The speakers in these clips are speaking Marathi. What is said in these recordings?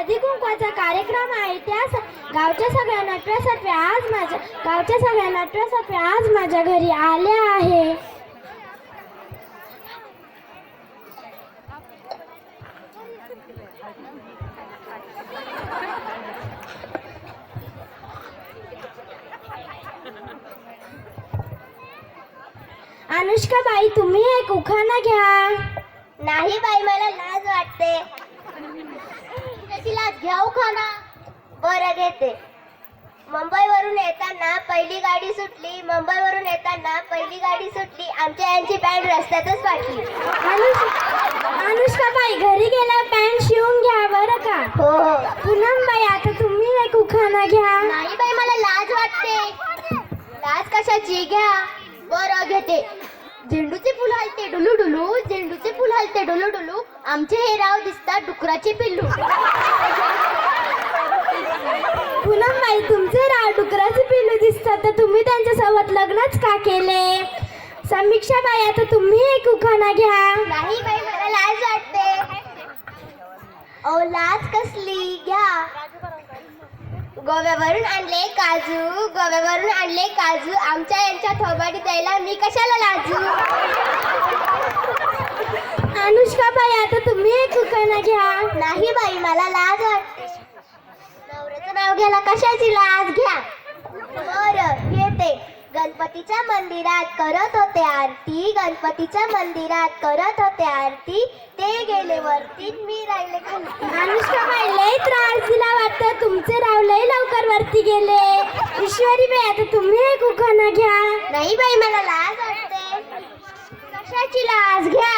हळदी कुंकवाचा कार्यक्रम आहे. त्या गावच्या सगळ्या नटव्यासाठी आज माझ्या गावच्या सगळ्या नटव्यासाठी आज माझ्या घरी आल्या आहे. अनुष्का बाई तुम्ही एक उखाणा घ्या. नाही बाई मला लाज वाटते. त्याची लाज घ्या खाना बरं घेते. मुंबईवरून येताना पहिली गाडी सुटली मुंबईवरून येताना पहिली गाडी सुटली आमच्या यांची पॅन्ट रस्त्यातच फाटली अनुष्का बाई घरी गेल्यावर पॅन्ट शिवून घ्या बरं का? हो. हो पूनम बाई आता तुम्ही एक उखाणा घ्या. नाही बाई मला लाज वाटते. लाज कशाची? घ्या. बरं घेते. झेंडूचे फुल हलते डुलू डुलू झेंडूचे फुल हलते डुलू डुलू आमचे हे राव दिसतात डुकराचे पिल्लू. पूनम बाई तुमचे राव डुकराचे पिलू दिसतात तर तुम्ही त्यांच्यासोबत लग्नच का केले? समीक्षा बाई आता तुम्ही एक उखाणा घ्या. नाही बाई मला लाज वाटते. ओ लाज कसली? घ्या. गोव्यावरून आणले काजू गोव्यावरून आणले काजू. आमच्या यांच्या थोबाडी द्यायला मी कशाला लाजू? अनुष्का बाई आता तुम्ही एक उखाणा घ्या. नाही बाई मला लाज वाटते. नवऱ्याचं नाव घ्यायला कशाची लाज? घ्या. बर घेते गणपतीच्या मंदिरात करत होते आरती. गणपतीच्या मंदिरात करत होते आरती. ते गेले वरती मी राहिले अनुष्का बाई लय त्रास दिला वाटतं. तुमचे राव लय लवकर वरती गेले. ईश्वरी बाई आता तुम्ही एक उखाणा घ्या. नाही बाई मला लाज वाटते. कशाची लाज घ्या?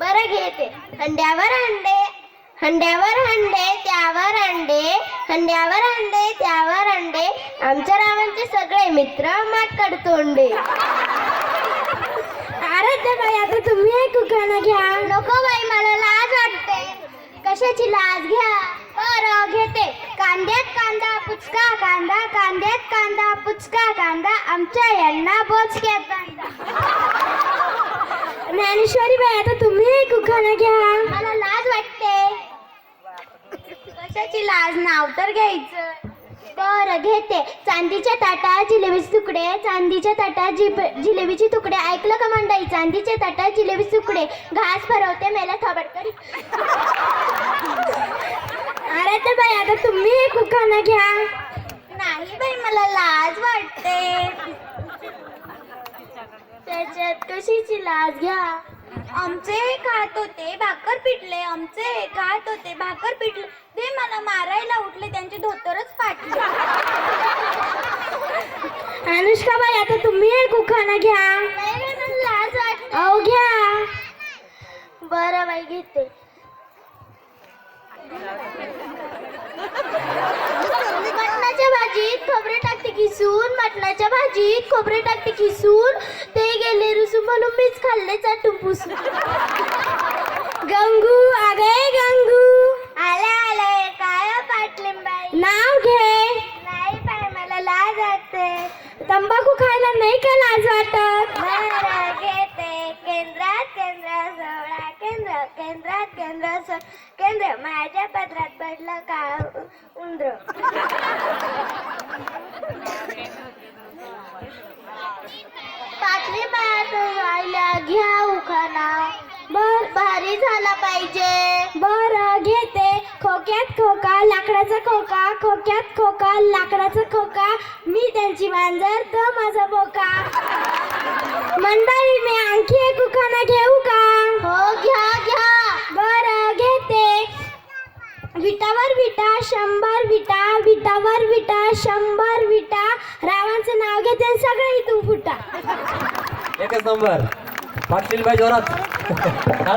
बरं घेते. हंड्यावर हंडे हंड्यावर हंडे त्यावर अंडे हंड्यावर हंडे त्यावर अंडे. आमच्या रावांचे सगळे मित्र माकड तोंडे. आराध्य बाई आता तुम्ही एक उखाणा घ्या. नको बाई मला लाज वाटते. कशाची लाज घ्या? बरं घेते. कांद्यात कांदा पुचका. कांदा कांद्यात कांदा पुचका. कांदा आमच्या यांना बोचक्यात कांदा. ज्ञानेश्वरी बाई आता तुम्ही एक उखाणा घ्या. मला लाज वाटते. कशाची लाज नाव तर घ्यायचं? बरं घेते. चांदीच्या ताटात जिलेबीचे तुकडे. चांदीच्या ताटात जिब जिलेबीचे तुकडे. ऐकलं का मंडई चांदीच्या ताटात जिलेबीचे तुकडे. घास भरवते मेला थोबडकरी आराध्य बाई आता तुम्ही एक उखाणा घ्या. नाही बाई मला लाज वाटते. त्याच्यात कशीची लाज घ्या? आमचे खात होते भाकर पिटले आमचे खात होते भाकर पिटले. ते मला मारायला उठले त्यांचे धोतरच फाटले. अनुष्का बाई आता तुम्ही एक उखाणा घ्या. नाही बाई, मला लाज वाटते अहो घ्या. बरं बाई घेते. मटणाच्या भाजीत खोबरे टाकते किसून मटणाच्या भाजीत खोबरे टाकते किसून ते गेले रुसून म्हणून मीच खाल्ले चाटून पुसून. गंगू अगे गंगू. आले आले काय पाटलिंबाई? नाव घे. नाही बाई मला लाज वाटते. तंबाखू खायला नाही का लाज वाटत? बरं घेते. केंद्रात केंद्र सोळा केंद्र केंद्रात केंद्र केंद्र. माझ्या पत्रात पडलं का उंदर. पाटली पायात राहिल्या घ्या उखाना बर भारी झाला पाहिजे. बर घेते. खोक्यात खोका लाकडाचा खोका. खोक्यात खोका लाकडाचा खोका. मी त्यांची मांजर तो माझा बोका. मंडळी मी आणखी एक उखाना घेऊ का हो घ्या घ्या बर घेते विटावर विटा शंभर विटा विटावर विटा शंभर विटा. रावांचं नाव घेते सगळे इथून फुटा. एकच नंबर. पाटील भाई जोरात